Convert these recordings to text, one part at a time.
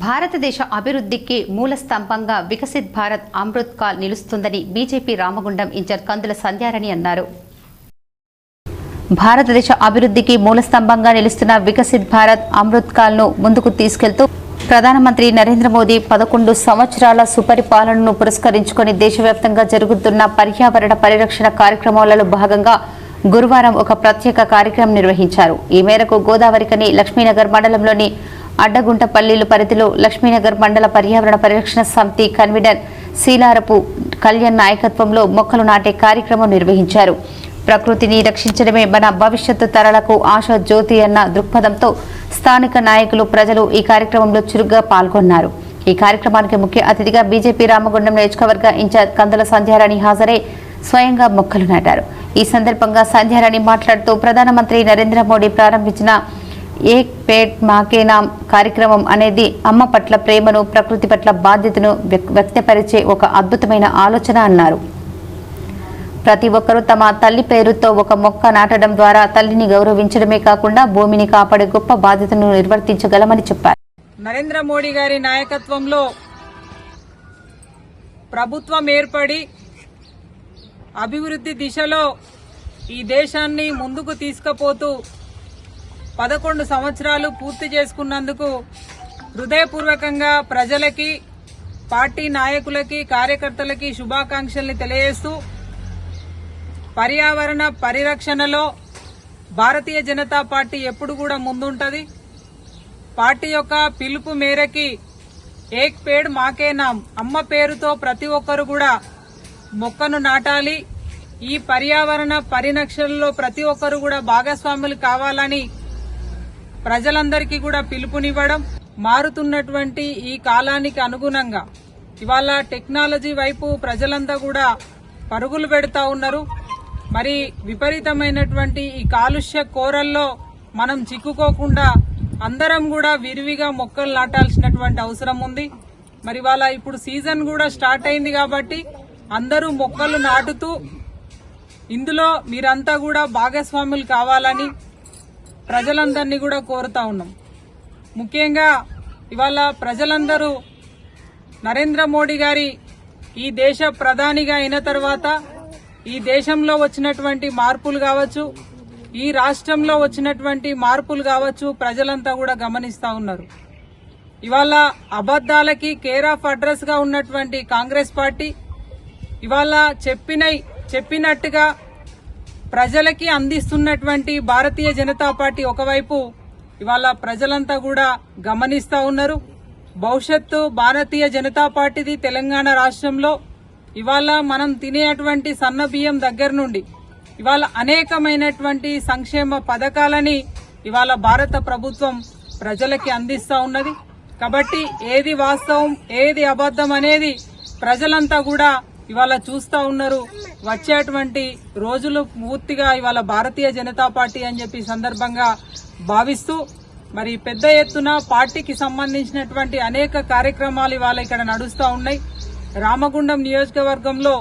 భారతదేశ అభివృద్ధికి మూల స్తంభంగా వికసిత్ భారత్ అమృత్ కాల్ నిలుస్తుందని బీజేపీ రామగుండం ఇన్ఛార్జ్ కందుల సంధ్యారని అన్నారు. భారతదేశ అభివృద్ధికి మూల స్తంభంగా నిలుస్తున్న వికసిత్ భారత్ అమృత్ కాల్ను ముందుకు తీసుకెళ్తూ ప్రధానమంత్రి నరేంద్ర మోదీ పదకొండు సంవత్సరాల సుపరిపాలనను పురస్కరించుకొని దేశవ్యాప్తంగా జరుగుతున్న పర్యావరణ పరిరక్షణ కార్యక్రమాలలో భాగంగా గురువారం ఒక ప్రత్యేక కార్యక్రమం నిర్వహించారు. ఈ మేరకు గోదావరికని లక్ష్మీనగర్ మండలంలోని అడ్డగుంటపల్లిలు పరిధిలో లక్ష్మీనగర్ మండల పర్యావరణ పరిరక్షణ సమితి కన్వీనర్ శీలారపు కళ్యాణ్ నాయకత్వంలో మొక్కలు నాటే కార్యక్రమం నిర్వహించారు. ప్రకృతిని రక్షించడమే మన భవిష్యత్తు తరాలకు ఆశ జ్యోతి అన్న దృక్పథంతో స్థానిక నాయకులు ప్రజలు ఈ కార్యక్రమంలో చురుగ్గా పాల్గొన్నారు. ఈ కార్యక్రమానికి ముఖ్య అతిథిగా బీజేపీ రామగుండం నియోజకవర్గ ఇన్ఛార్జ్ కందుల సంధ్యారాణి హాజరై స్వయంగా మొక్కలు నాటారు. ఈ సందర్భంగా సంధ్యారాణి మాట్లాడుతూ ప్రధానమంత్రి నరేంద్ర మోడీ ప్రారంభించిన ఏక్ పేట్ మాకేనామ్ కార్యక్రమం అనేది అమ్మ పట్ల ప్రేమను ప్రకృతి పట్ల బాధ్యతను వ్యక్తపరిచే ఒక అద్భుతమైన ఆలోచన అన్నారు. ప్రతి ఒక్కరూ తమ తల్లి పేరుతో ఒక మొక్క నాటడం ద్వారా తల్లిని గౌరవించడమే కాకుండా భూమిని కాపాడే గొప్ప బాధ్యతను నిర్వర్తించగలమని చెప్పారు. నరేంద్ర మోడీ గారి నాయకత్వంలో ప్రభుత్వం ఏర్పడి అభివృద్ధి దిశలో ఈ దేశాన్ని ముందుకు తీసుకుపోతూ పదకొండు సంవత్సరాలు పూర్తి చేసుకున్నందుకు హృదయపూర్వకంగా ప్రజలకి పార్టీ నాయకులకి కార్యకర్తలకి శుభాకాంక్షల్ని తెలియజేస్తూ పర్యావరణ పరిరక్షణలో భారతీయ జనతా పార్టీ ఎప్పుడు కూడా ముందుంటది. పార్టీ యొక్క పిలుపు మేరకి ఏక్ పేడ్ మాకే నామ్. అమ్మ పేరుతో ప్రతి ఒక్కరు కూడా మొక్కను నాటాలి. ఈ పర్యావరణ పరిరక్షణలో ప్రతి ఒక్కరు కూడా భాగస్వాములు కావాలని ప్రజలందరికీ కూడా పిలుపునివ్వడం మారుతున్నటువంటి ఈ కాలానికి అనుగుణంగా ఇవాళ టెక్నాలజీ వైపు ప్రజలంతా కూడా పరుగులు పెడతా ఉన్నారు. మరి విపరీతమైనటువంటి ఈ కాలుష్య కోరల్లో మనం చిక్కుకోకుండా అందరం కూడా విరివిగా మొక్కలు నాటాల్సినటువంటి అవసరం ఉంది. మరి ఇవాళ ఇప్పుడు సీజన్ కూడా స్టార్ట్ అయింది కాబట్టి అందరూ మొక్కలు నాటుతూ ఇందులో మీరంతా కూడా భాగస్వాములు కావాలని ప్రజలందరినీ కూడా కోరుతా ఉన్నాం. ముఖ్యంగా ఇవాళ ప్రజలందరూ నరేంద్ర మోడీ గారి ఈ దేశ ప్రధానిగా అయిన తర్వాత ఈ దేశంలో వచ్చినటువంటి మార్పులు కావచ్చు ఈ రాష్ట్రంలో వచ్చినటువంటి మార్పులు కావచ్చు ప్రజలంతా కూడా గమనిస్తూ ఉన్నారు. ఇవాళ అబద్దాలకి కేర్ ఆఫ్ అడ్రస్గా ఉన్నటువంటి కాంగ్రెస్ పార్టీ ఇవాళ చెప్పిన చెప్పినట్టుగా ప్రజలకి అందిస్తున్నటువంటి భారతీయ జనతా పార్టీ ఒకవైపు ఇవాళ ప్రజలంతా కూడా గమనిస్తూ ఉన్నారు. భవిష్యత్తు భారతీయ జనతా పార్టీది తెలంగాణ రాష్ట్రంలో ఇవాళ మనం తినేటువంటి సన్న బియ్యం దగ్గర నుండి ఇవాళ అనేకమైనటువంటి సంక్షేమ పథకాలని ఇవాళ భారత ప్రభుత్వం ప్రజలకి అందిస్తూ ఉన్నది. కాబట్టి ఏది వాస్తవం ఏది అబద్ధం అనేది ప్రజలంతా కూడా ఇవాళ చూస్తా ఉన్నారు వచ్చేటువంటి రోజులు పూర్తిగా ఇవాళ భారతీయ జనతా పార్టీ అని చెప్పి సందర్భంగా భావిస్తూ మరి పెద్ద ఎత్తున పార్టీకి సంబంధించినటువంటి అనేక కార్యక్రమాలు ఇవాళ ఇక్కడ నడుస్తూ ఉన్నాయి. రామగుండం నియోజకవర్గంలో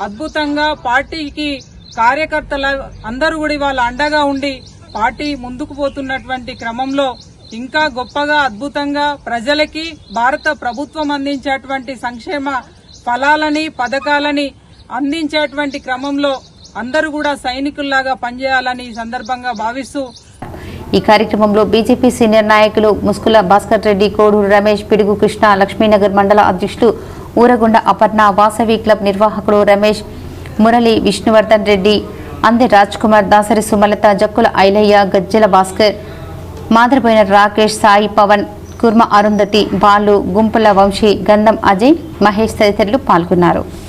అద్భుతంగా పార్టీకి కార్యకర్తల అందరూ కూడా ఇవాళ అండగా ఉండి పార్టీ ముందుకు పోతున్నటువంటి క్రమంలో ఇంకా గొప్పగా అద్భుతంగా ప్రజలకి భారత ప్రభుత్వం అందించేటువంటి సంక్షేమ ఫలాలని పథకాలని అందించేటువంటి క్రమంలో అందరూ కూడా సైనికుల్లాగా పనిచేయాలని ఈ సందర్భంగా భావిస్తూ ఈ కార్యక్రమంలో బీజేపీ సీనియర్ నాయకులు ముస్కుల భాస్కర్ రెడ్డి కోడూరు రమేష్ పిడుగు కృష్ణ లక్ష్మీనగర్ మండల అధ్యక్షులు ఊరగొండ అపర్ణ వాసవి క్లబ్ నిర్వాహకుడు రమేష్ మురళి విష్ణువర్ధన్ రెడ్డి అందే రాజ్ కుమార్ దాసరి సుమలత జక్కుల ఐలయ్య గజ్జల భాస్కర్ మాదిరిపోయిన రాకేష్ సాయి పవన్ కుర్మ అరుంధతి బాలు గుంపుల వంశీ గంధం అజయ్ మహేష్ తదితరులు పాల్గొన్నారు.